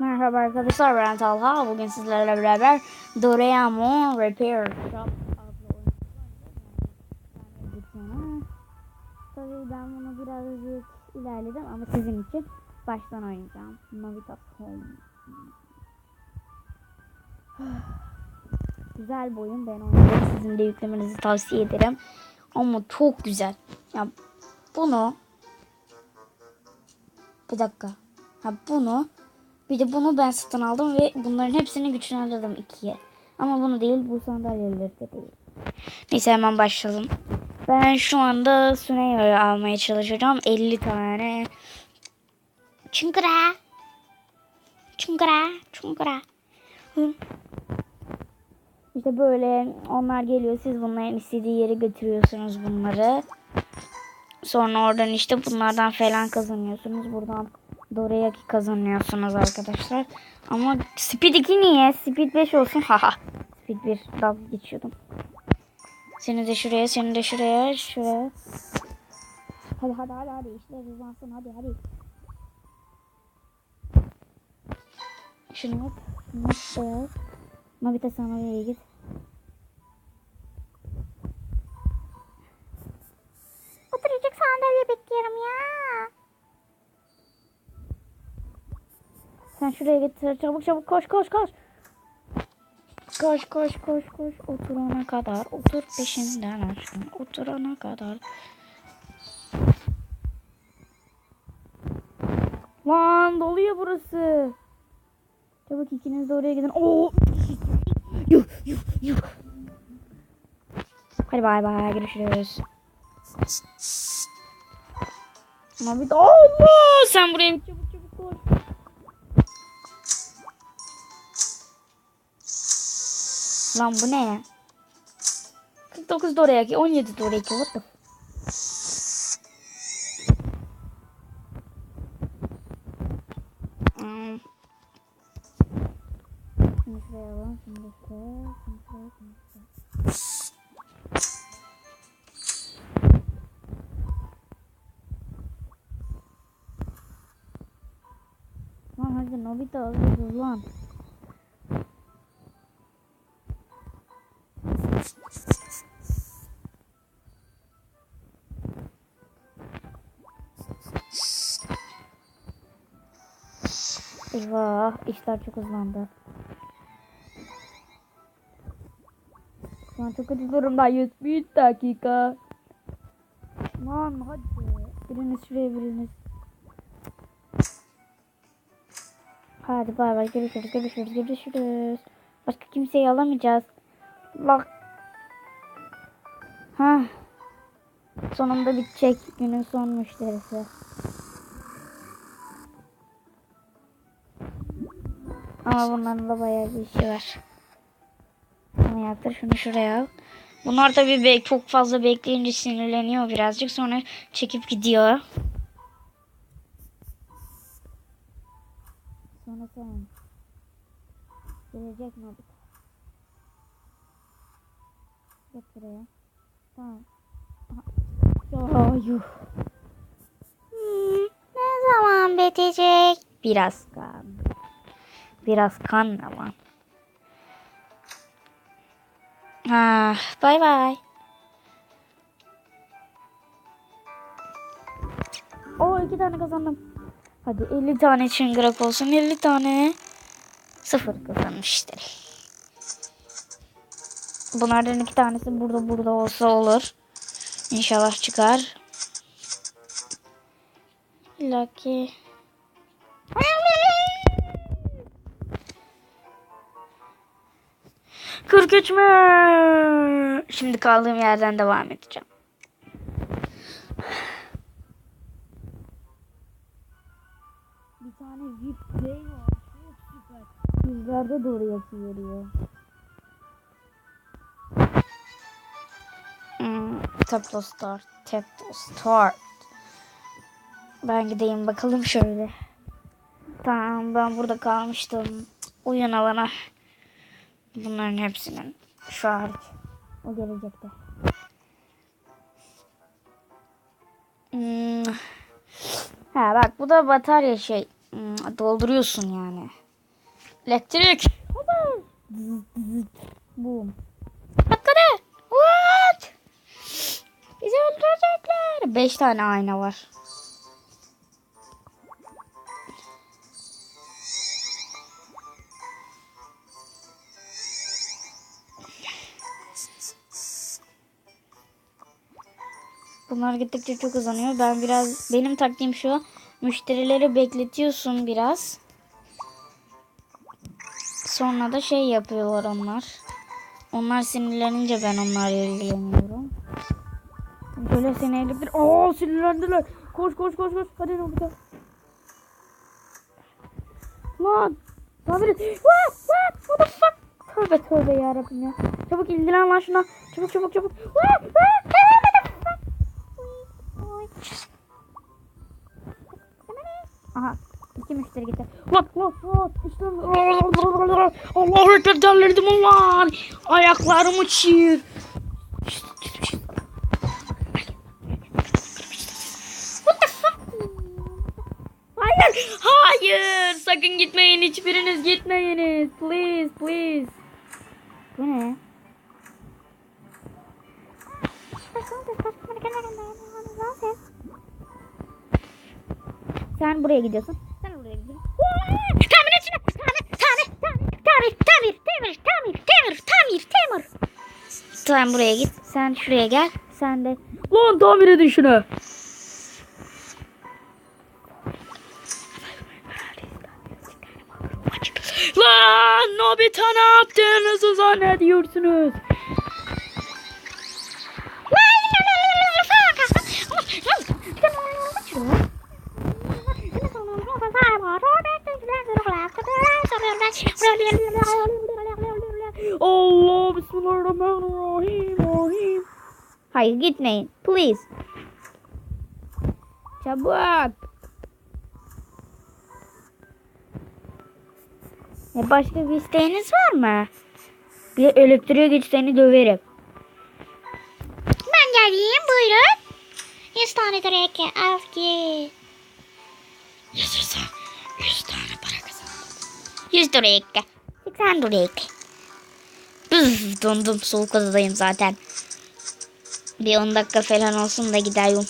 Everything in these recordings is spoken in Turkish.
Merhaba arkadaşlar ben Talha. Bugün sizlerle beraber Doraemon Repair Shop adlı oyunu Tabii ben bunu birazcık ilerledim ama sizin için baştan oynayacağım. Novita Home. Güzel bir oyun. Ben oynadım. Sizin de yüklemenizi tavsiye ederim. Ama çok güzel. Ya bunu bir dakika. Ha bunu bir de bunu ben satın aldım ve bunların hepsini güçlendirdim ikiye. Ama bunu değil bu sandalyeleri de değil. Neyse hemen başlayalım. Ben şu anda Suneyo'yu almaya çalışacağım. 50 tane. Çıngıra. Çıngıra. Çıngıra. İşte böyle onlar geliyor. Siz bunların istediği yere götürüyorsunuz bunları. Sonra oradan işte bunlardan falan kazanıyorsunuz. Buradan Dorayaki kazanıyorsunuz arkadaşlar. Ama Speed 2 niye? Speed 5 olsun. Haha. Speed 1 dalga geçiyordum. Seni de şuraya, seni de şuraya, şuraya. Hadi hadi hadi hadi işte hızlansın hadi hadi. Şunu yap. Yap. Nobita sen oraya git. Sen şuraya getir. Çabuk çabuk koş koş koş. Koş koş koş koş. Oturana kadar. Otur peşinden aşkım. Oturana kadar. Lan doluyor burası. Çabuk ikiniz de oraya gidin. Oo. Yuh yuh yuh. Hadi bay bay görüşürüz. Nobita Allah sen buraya çabuk çabuk koş. Lan bu ne ya? 49 Dorayaki 17 Dorayaki what the Hmm. Lan hadi Nobita hızlı lan. Eyvah işler çok hızlandı. Şu çok kötü durumdayız. Bir dakika. Lan hadi. Biriniz şuraya biriniz. Hadi bay bay görüşürüz görüşürüz görüşürüz. Başka kimseyi alamayacağız. Bak. Ha. Sonunda bitecek günün son müşterisi. Ama bunların da bayağı bir işi var. Bunu yaptır şunu şuraya al. Bunlar tabii be çok fazla bekleyince sinirleniyor birazcık sonra çekip gidiyor. Sonra sen. Gelecek mi? Gel buraya. Tamam. Aha. Yuh. Hmm, ne zaman bitecek? Biraz kan. Biraz kan ama. Ah, bay bay. O iki tane kazandım. Hadi 50 tane çıngırak olsun. 50 tane. Sıfır kazanmıştır. Bunlardan iki tanesi burada burada olsa olur. İnşallah çıkar. Lucky. Kırk geçme. Şimdi kaldığım yerden devam edeceğim. Bir tane VIP play var. Çok süper. Yüzlerde doğru yakı veriyor. Hmm, tap start. Tap start. Ben gideyim bakalım şöyle. Tamam ben burada kalmıştım. Uyun alana. Bunların hepsinin şu hariç. O gelecekte. Hmm. Ha bak bu da batarya şey. Hmm, dolduruyorsun yani. Elektrik. Boom. Patladı. What? Bizi öldürecekler. Beş tane ayna var. Bunlar gittikçe çok hızlanıyor. Ben biraz benim taktiğim şu. Müşterileri bekletiyorsun biraz. Sonra da şey yapıyorlar onlar. Onlar sinirlenince ben onlarla ilgileniyorum. Böyle sinirli bir... Aa sinirlendiler. Koş koş koş koş. Hadi Nobita. Lan. Tabiri. What? What? What the fuck? Tövbe tövbe yarabbim ya. Çabuk ilgilen lan şuna. Çabuk çabuk çabuk. What? What? Aha. İki müşteri gitti. Hop hop hop. Allahu Ekber derlerdim ulan. Ayaklarım uçuyor. Hayır. Hayır. Sakın gitmeyin. Hiçbiriniz gitmeyiniz. Please please. Bu ne? Bakın bakın. Sen buraya gidiyorsun. Sen oraya gidiyorsun. Tamir et şunu. Tamir, tamir, tamir, tamir, tamir, tamir, tamir, tamir, tamir. Sen buraya git. Sen şuraya gel. Sen de. Lan tamir edin şunu. Lan Nobita ne yaptığınızı zannediyorsunuz? Hayır gitmeyin. Please. Çabuk. E başka bir isteğiniz var mı? Bir de elektriğe geç seni döverim. Ben geleyim buyurun. 100 tane direkt al ki. Yazırsa 100 tane para kazandım. 100 direk. 80 direk. Üf, dondum soğuk odadayım zaten. Bir 10 dakika falan olsun da gidiyorum.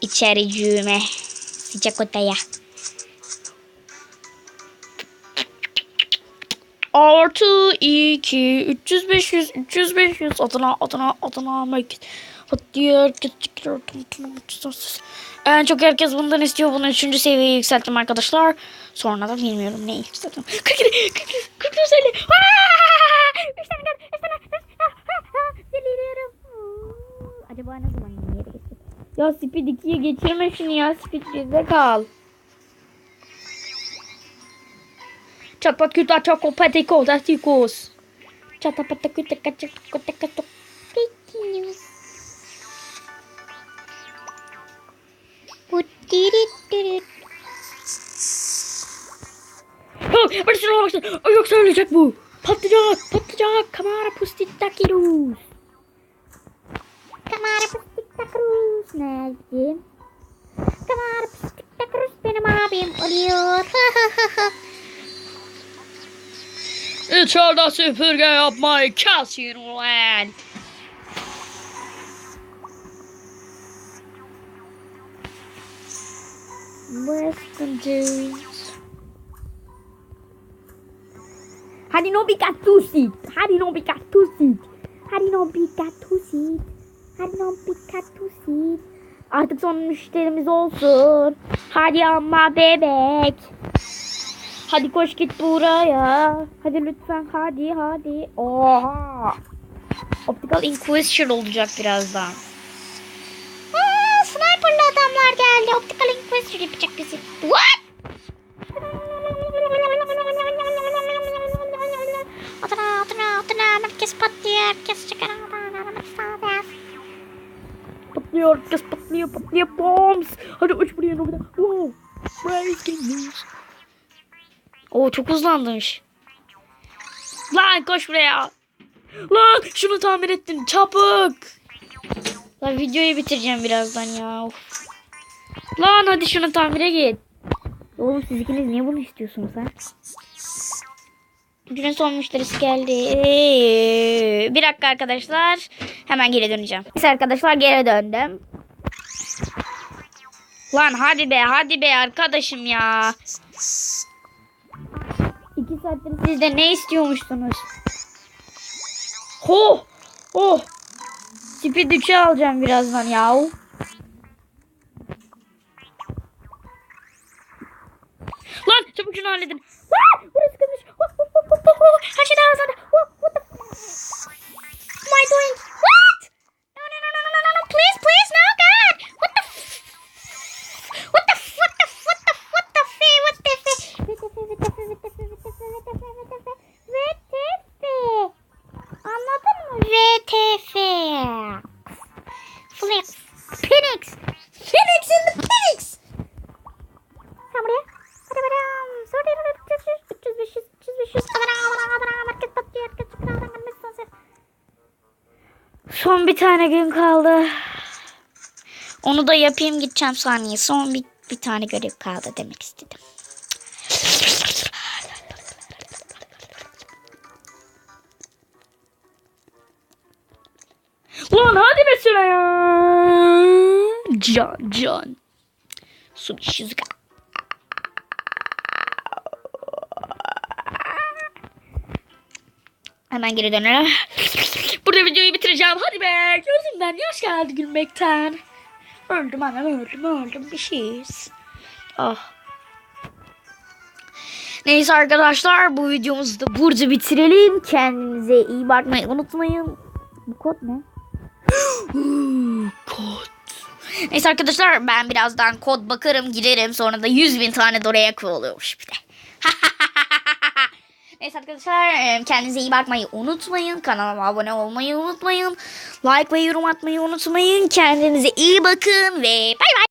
İçericiğime. Sıcak odaya. Artı 2 300 500 300 500 adına adına adına market. Diye herkes en çok herkes bundan istiyor. Bunu 3. seviyeye yükselttim arkadaşlar. Sonra da bilmiyorum ne yükselttim. 40 40 40 40 40 40 40 40 40 40 40 40 40 40 40 40 40 40 40 40 40 40 40 40 40 40 40 40 40 40 40 40 40 40 40 40 40 40 40 40 40 40 40 40 40 40 40 40 40 40 40 40 40 40 40 40 40 40 40 40 40 40 40 40 40 40 40 40 40 40 40 40 40 40 40 40 40 40 40 Acaba ne zaman yeni yere geçecek? Ya Speed 2'ye geçirme şunu ya. Speed 1'de kal. Çapat küta çako patiko tastikos. Çatapata küta kaçako takato. Puttirittirit. Oh, ben şuna baksana. Ay, Yoksa ölecek bu. Patlayacak, patlayacak. Kamara pustitakirus. Kamara nerede? hard to takarız benim abim oluyor. İçeride süpürge yapmayı kesin ulan. Western dudes. Hadi no big cat two seat. Hadi no big cat two seat. Hadi no two. No bigat tusit. Artık son müşterimiz olsun. Hadi ama bebek. Hadi koş git buraya. Hadi lütfen hadi hadi. Oha. Optical Inquisition olacak birazdan. Aa, sniperlı adamlar geldi. Optical Inquisitor yapacak bizi. What? Adana, Adana, Adana. Merkez patlıyor. Herkes çıkar. Patlıyor, herkes patlıyor, patlıyor. Bombs. Hadi uç buraya Nobita. Wow. Breaking news. Oo çok hızlanmış. Lan koş buraya. Lan şunu tamir ettin çabuk. Lan videoyu bitireceğim birazdan ya. Of. Lan hadi şunu tamire git. Oğlum siz ikiniz niye bunu istiyorsunuz ha? Günün son müşterisi geldi. Bir dakika arkadaşlar. Hemen geri döneceğim. Neyse arkadaşlar geri döndüm. Lan hadi be hadi be arkadaşım ya. İki saattir siz de ne istiyormuşsunuz? Ho! Oh! Speed 3'ü alacağım birazdan yahu. Son bir tane gün kaldı. Onu da yapayım gideceğim saniye. Son bir, bir tane görev kaldı demek istedim. Lan hadi be şuraya. Can can. Su işiz. Hemen geri dönelim. Burada videoyu bitireceğim. Hadi be. Gözümden yaş geldi gülmekten. Öldüm anam öldüm öldüm bir şeyiz. Ah. Neyse arkadaşlar bu videomuzu da burada bitirelim. Kendinize iyi bakmayı unutmayın. Bu kod ne? kod. Neyse arkadaşlar ben birazdan kod bakarım girerim. Sonra da 100 bin tane de oraya oluyormuş bir de. Neyse arkadaşlar e, kendinize iyi bakmayı unutmayın. Kanalıma abone olmayı unutmayın. Like ve yorum atmayı unutmayın. Kendinize iyi bakın ve bay bay.